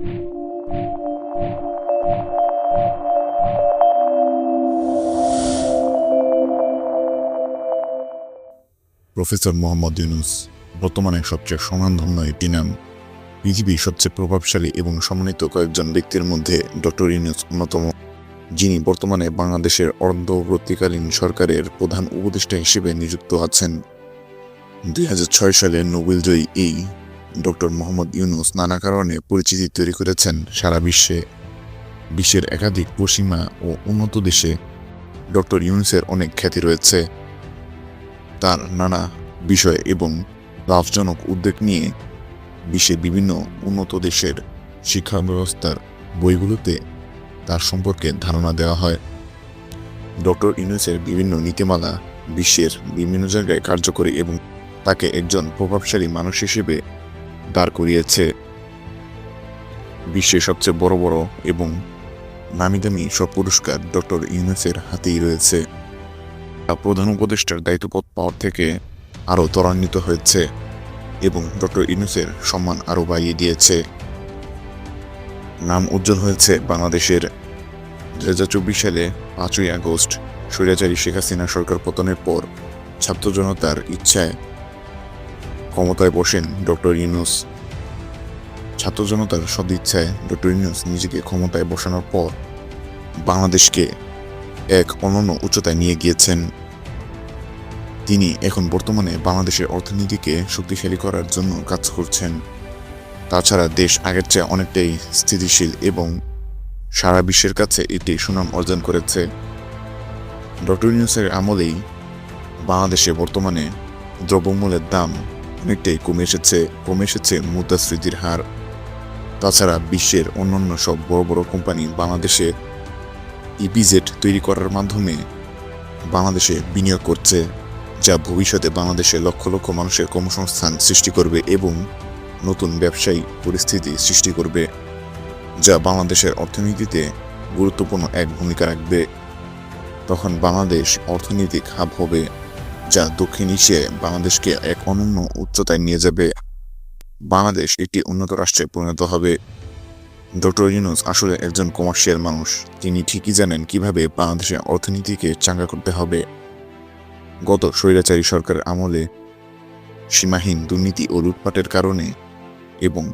Professor Mohammad Yunus, বর্তমানে সবচেয়ে সমানধন্য একটি নাম। পৃথিবীর সবচেয়ে প্রভাবশালী এবং সম্মানিত কয়েকজন ব্যক্তির মধ্যে ডক্টর ইউনুস অন্যতম, যিনি বর্তমানে বাংলাদেশের অর্ধবর্তীকালীন সরকারের প্রধান উপদেষ্টা হিসেবে নিযুক্ত আছেন। দুই সালে নোবেলজয়ী এই ডক্টর মোহাম্মদ ইউনুস নানা কারণে পরিচিতি তৈরি করেছেন সারা বিশ্বে। বিশ্বের একাধিক পশ্চিমা ও উন্নত দেশে ডক্টর ইউনুসের অনেক খ্যাতি রয়েছে। তার নানা বিষয় এবং লাভজনক উদ্যোগ নিয়ে বিশ্বের বিভিন্ন উন্নত দেশের শিক্ষা ব্যবস্থার বইগুলোতে তার সম্পর্কে ধারণা দেওয়া হয়। ডক্টর ইউনুসের বিভিন্ন নীতিমালা বিশ্বের বিভিন্ন জায়গায় কার্যকরী এবং তাকে একজন প্রভাবশালী মানুষ হিসেবে দাঁড় করিয়েছে। বিশ্বের সবচেয়ে বড় বড় এবং নামি দামি সব পুরস্কার ডক্টর ইউনুসের হাতেই রয়েছে। তা প্রধান উপদেষ্টার দায়িত্বপদ পাওয়ার থেকে আরও ত্বরান্বিত হয়েছে এবং ডক্টর ইউনুসের সম্মান আরও বাড়িয়ে দিয়েছে। নাম উজ্জ্বল হয়েছে বাংলাদেশের। দু হাজার চব্বিশ সালে পাঁচই আগস্ট স্বৈরাচারী শেখ হাসিনা সরকার পতনের পর ছাত্র জনতার ইচ্ছায় ক্ষমতায় বসেন ডক্টর ইউনুস। ছাত্র জনতার সদিচ্ছায় ডক্টর ইউনুস নিজেকে ক্ষমতায় বসানোর পর বাংলাদেশকে এক অনন্য উচ্চতায় নিয়ে গিয়েছেন। তিনি এখন বর্তমানে বাংলাদেশের অর্থনীতিকে শক্তিশালী করার জন্য কাজ করছেন। তাছাড়া দেশ আগের চেয়ে অনেকটাই স্থিতিশীল এবং সারা বিশ্বের কাছে এটি সুনাম অর্জন করেছে। ডক্টর ইউনুসের আমলেই বাংলাদেশে বর্তমানে দ্রব্যমূল্যের দাম অনেকটাই কমে এসেছে কমে এসেছে মুদ্রাস্ফীতির হার। তাছাড়া বিশ্বের অন্যান্য সব বড় বড় কোম্পানি বাংলাদেশে ইপিজেড তৈরি করার মাধ্যমে বাংলাদেশে বিনিয়োগ করছে, যা ভবিষ্যতে বাংলাদেশে লক্ষ লক্ষ মানুষের কর্মসংস্থান সৃষ্টি করবে এবং নতুন ব্যবসায়ী পরিস্থিতি সৃষ্টি করবে, যা বাংলাদেশের অর্থনীতিতে গুরুত্বপূর্ণ এক ভূমিকা রাখবে। তখন বাংলাদেশ অর্থনৈতিক হাব হবে। যা দক্ষিণ এশিয়ায় বাংলাদেশকে এক অনন্য উচ্চতায় নিয়ে যাবে। বাংলাদেশ একটি উন্নত রাষ্ট্রে পরিণত হবে। ডক্টর ইউনুস আসলে একজন কমার্শিয়াল মানুষ। তিনি ঠিকই জানেন কীভাবে বাংলাদেশের অর্থনীতিকে চাঙ্গা করতে হবে। গত স্বৈরাচারী সরকারের আমলে সীমাহীন দুর্নীতি ও লুটপাটের কারণে এবং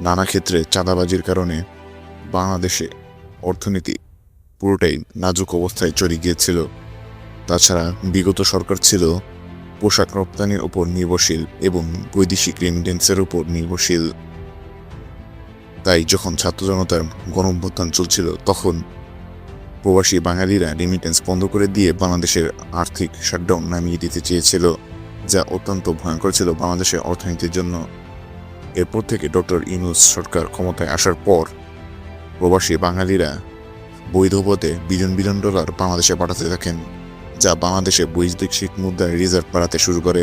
নানা ক্ষেত্রে চাঁদাবাজির কারণে বাংলাদেশে অর্থনীতি পুরোটাই নাজুক অবস্থায় চলে গিয়েছিল। তাছাড়া বিগত সরকার ছিল পোশাক রপ্তানির উপর নির্ভরশীল এবং বৈদেশিক রেমিটেন্সের উপর নির্ভরশীল। তাই যখন ছাত্র জনতার গণঅভ্যুত্থান চলছিল, তখন প্রবাসী বাঙালিরা রেমিটেন্স বন্ধ করে দিয়ে বাংলাদেশের আর্থিক শাটডাউন নামিয়ে দিতে চেয়েছিল, যা অত্যন্ত ভয়ঙ্কর ছিল বাংলাদেশের অর্থনীতির জন্য। এরপর থেকে ডক্টর ইউনুস সরকার ক্ষমতায় আসার পর প্রবাসী বাঙালিরা বৈধ পথে বিলিয়ন বিলিয়ন ডলার বাংলাদেশে পাঠাতে থাকেন। যা বাংলাদেশে বৈদেশিক মুদ্রার রিজার্ভ বাড়াতে শুরু করে।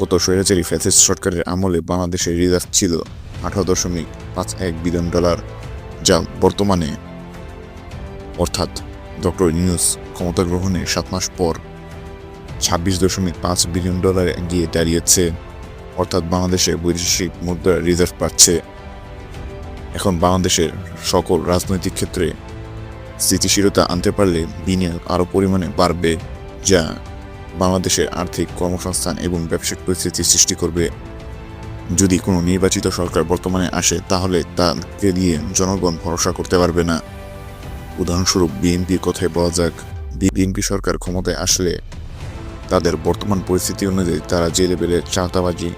গত স্বৈরাচারী ফ্যাসিস্ট সরকারের আমলে বাংলাদেশের রিজার্ভ ছিল আঠারো দশমিক পাঁচ এক বিলিয়ন ডলার, যা বর্তমানে অর্থাৎ ডক্টর নিউজ ক্ষমতা গ্রহণের সাত মাস পর ছাব্বিশ দশমিক পাঁচ বিলিয়ন ডলারে গিয়ে দাঁড়িয়েছে, অর্থাৎ বাংলাদেশে বৈদেশিক মুদ্রার রিজার্ভ পাচ্ছে এখন বাংলাদেশের সকল রাজনৈতিক ক্ষেত্রে স্থিতিশীলতা আনতে পারলে বিনিয়োগ আরও পরিমাণে বাড়বে, যা বাংলাদেশের আর্থিক কর্মসংস্থান এবং ব্যবসায়িক পরিস্থিতি সৃষ্টি করবে। যদি কোনো নির্বাচিত সরকার বর্তমানে আসে, তাহলে তাকে দিয়ে জনগণ ভরসা করতে পারবে না। উদাহরণস্বরূপ, বিএনপির কথায় বলা যাক, বিএনপি সরকার ক্ষমতায় আসলে তাদের বর্তমান পরিস্থিতি অনুযায়ী তারা যে লেভেলে চাঁদাবাজি,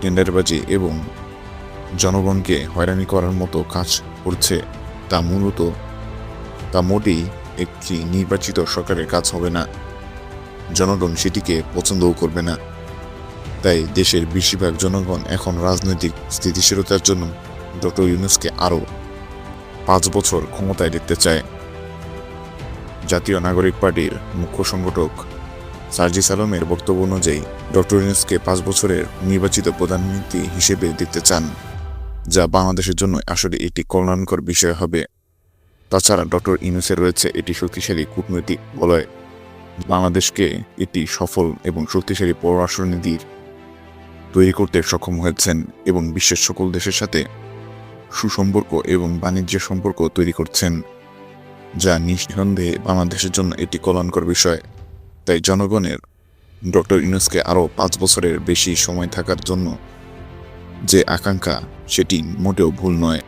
টেন্ডারবাজি এবং জনগণকে হয়রানি করার মতো কাজ করছে। তা মূলত তা মোটেই একটি নির্বাচিত সরকারের কাজ হবে না। জনগণ সেটিকে পছন্দও করবে না। তাই দেশের বেশিরভাগ জনগণ এখন রাজনৈতিক স্থিতিশীলতার জন্য ডক্টর ইউনুসকে আরও পাঁচ বছর ক্ষমতায় দেখতে চায়। জাতীয় নাগরিক পার্টির মুখ্য সংগঠক সার্জি সালমের বক্তব্য অনুযায়ী ডক্টর ইউনুসকে পাঁচ বছরের নির্বাচিত প্রধানমন্ত্রী হিসেবে দেখতে চান, যা বাংলাদেশের জন্য আসলে একটি কল্যাণকর বিষয় হবে। তাছাড়া ডক্টর ইনুসে রয়েছে এটি শক্তিশালী কূটনৈতিক বলয়। বাংলাদেশকে একটি সফল এবং শক্তিশালী পররাষ্ট্রনীতির তৈরি করতে সক্ষম হয়েছেন এবং বিশ্বের সকল দেশের সাথে সুসম্পর্ক এবং বাণিজ্যের সম্পর্ক তৈরি করছেন, যা নিঃসন্দেহে বাংলাদেশের জন্য একটি কল্যাণকর বিষয়। তাই জনগণের ডক্টর ইউনুসকে আরও পাঁচ বছরের বেশি সময় থাকার জন্য যে আকাঙ্ক্ষা, সেটি মোটেও ভুল নয়।